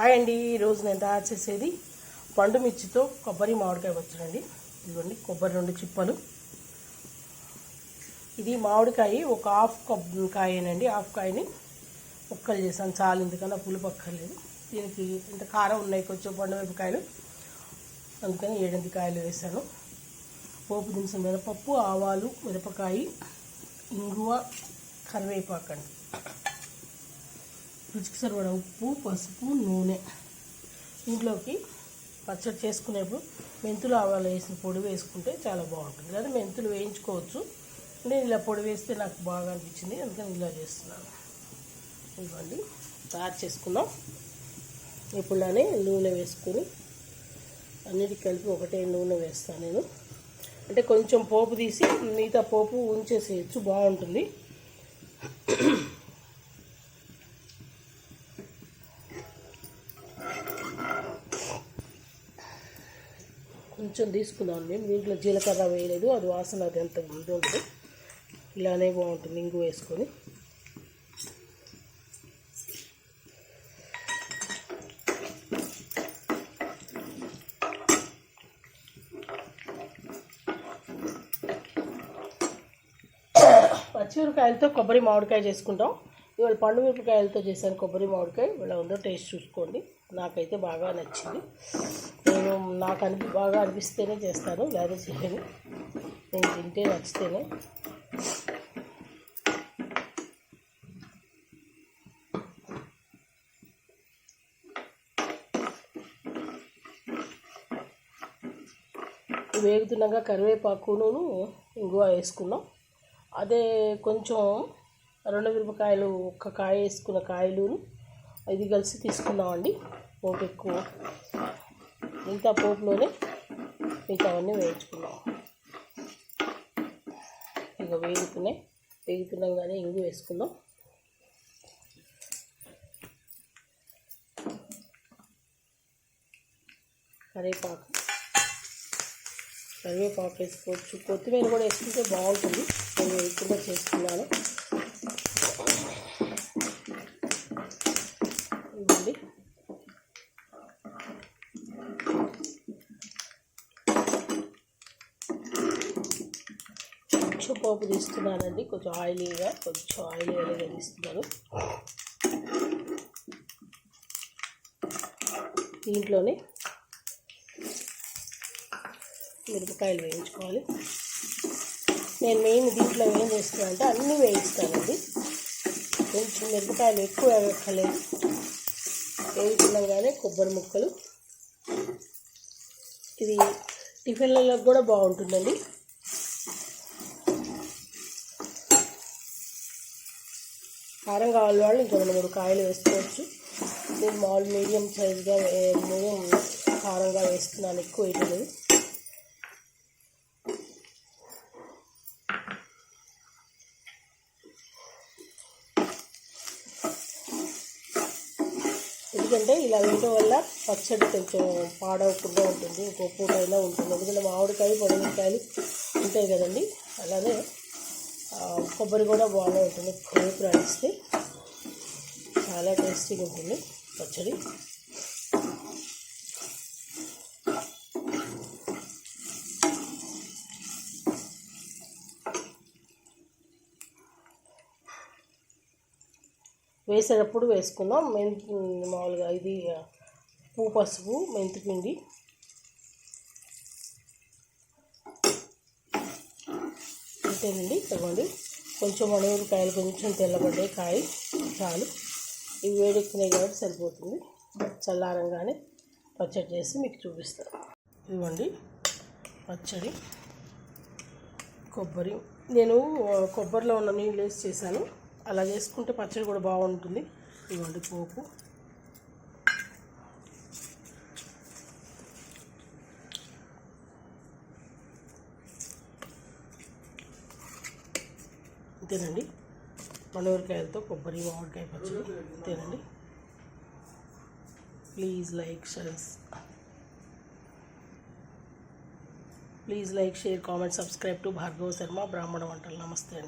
Hi అండి. ఈరోజు నేను తయారు చేసేది పండు మిర్చితో కొబ్బరి మామిడికాయ వచ్చానండి ఇదిగోండి కొబ్బరి రెండు చిప్పలు. ఇది మామిడికాయ ఒక హాఫ్ కాయనండి. హాఫ్ కాయని ముక్కలు చేశాను. చాలు ఎందుకన్నా పులుపు అక్కర్లేదు దీనికి ఇంత కారం ఉన్నాయి కొంచెం పండు మిరపకాయలు. అందుకని ఏడెనిమిది కాయలు వేసాను పోపు దినుసు మిరపప్పు ఆవాలు మిరపకాయ ఇంగువ కరివేపాకండి. రుచికి సరిపడా ఉప్పు పసుపు నూనె. ఇంట్లోకి పచ్చడి చేసుకునేప్పుడు మెంతులు ఆవాలు వేసిన పొడి వేసుకుంటే చాలా బాగుంటుంది. లేదా మెంతులు వేయించుకోవచ్చు. నేను ఇలా పొడి వేస్తే నాకు బాగా అనిపించింది. అందుకని ఇలా చేస్తున్నాను. ఇవ్వండి తయారు చేసుకుందాం. ఇప్పుడులానే నూనె వేసుకొని అన్నిటికి కలిపి ఒకటే నూనె వేస్తాను నేను. అంటే కొంచెం పోపు తీసి మిగతా పోపు ఉంచేసేయచ్చు. బాగుంటుంది. కొంచెం తీసుకున్నాను మేము దీంట్లో జీలకర్ర వేయలేదు. అది వాసన అది ఎంత ఉంటుంది ఇలానే బాగుంటుంది ఇంగు వేసుకొని. పచ్చిమిరపకాయలతో కొబ్బరి మామిడికాయ చేసుకుంటాం. ఇవాళ పండు మిరపకాయలతో చేశాను కొబ్బరి మామిడికాయ. ఇలా ఉందో టేస్ట్ చూసుకోండి. నాకైతే బాగా నచ్చింది. నేను నాకు అనిపి బాగా అనిపిస్తేనే చేస్తాను. లేదా చేయను. నేను తింటే నచ్చితేనే. వేగుతున్నాక కరివేపాకును ఇంగువ వేసుకున్నాం. అదే కొంచెం రెండు మిరపకాయలు ఒక్క కాయ వేసుకున్న కాయలును ఇది కలిసి తీసుకున్నామండి. పోపు ఎక్కువ. మిగతా పోపులోనే మిగతావన్నీ వేయించుకున్నాం. ఇక వేగుతున్నాయి. వేగుతున్నాం కానీ ఇంగు వేసుకుందాం. కరివేపాకు. కరివేపాకు వేసుకోవచ్చు. కొత్తిమీర కూడా వేసుకుంటే బాగుంటుంది. నేను వేయకుండా చేసుకున్నాను ఇవ్వండి కొంచెం పోపు తీస్తున్నానండి. కొంచెం ఆయిలీగా కొంచెం ఆయిల్ ఆయిల్గా తీస్తున్నాను. దీంట్లోనే మిరపకాయలు వేయించుకోవాలి. నేను మెయిన్ దీంట్లో ఏం చేస్తున్నానంటే అన్నీ వేయిస్తానండి. కొంచెం మిరపకాయలు ఎక్కువ వేయక్కర్లేదు. వేయించడంగానే కొబ్బరి ముక్కలు. ఇది టిఫిన్లలో కూడా బాగుంటుందండి. కారం కావాలి వాళ్ళు ఇంకో రెండు మూడు కాయలు వేసుకోవచ్చు. నేను మామూలు మీడియం సైజ్గా మీడియం కారంగా వేస్తున్నాను ఎక్కువ వేయలేదు ఎందుకంటే ఇలా వేయడం వల్ల పచ్చడి కొంచెం పాడవకుండా ఉంటుంది ఇంకో పూట అయినా ఉంటుంది. ఎందుకంటే మామిడికాయ పొడిమికాయలు ఉంటాయి కదండి. అలానే కొబ్బరి కూడా బాగానే ఉంటుంది. వేపు రాడిస్తే చాలా టేస్టీగా ఉంటుంది పచ్చడి. వేసేటప్పుడు వేసుకుందాం. మెంతి మామూలుగా ఇది పూ పసుపు మెంతి అంతేనండి ఇదిగోండి. కొంచెం మనూరికాయలు కొంచెం తెల్లబడ్డాయి కాయ చాలు. ఇవి వేడెక్కినాయి కాబట్టి సరిపోతుంది. చల్లారంగానే పచ్చడి చేసి మీకు చూపిస్తాను ఇవ్వండి పచ్చడి. కొబ్బరి. నేను కొబ్బరిలో ఉన్న నీళ్ళు వేసి చేశాను. అలా చేసుకుంటే పచ్చడి కూడా బాగుంటుంది. ఇవ్వండి పోపు. అంతేనండి. మనూరికాయలతో కొబ్బరి మామిడికాయ పచ్చడి అంతేనండి. Please like shares please like share comment subscribe to Bhargava Sharma Brahmana వంటలు నమస్తే అండి.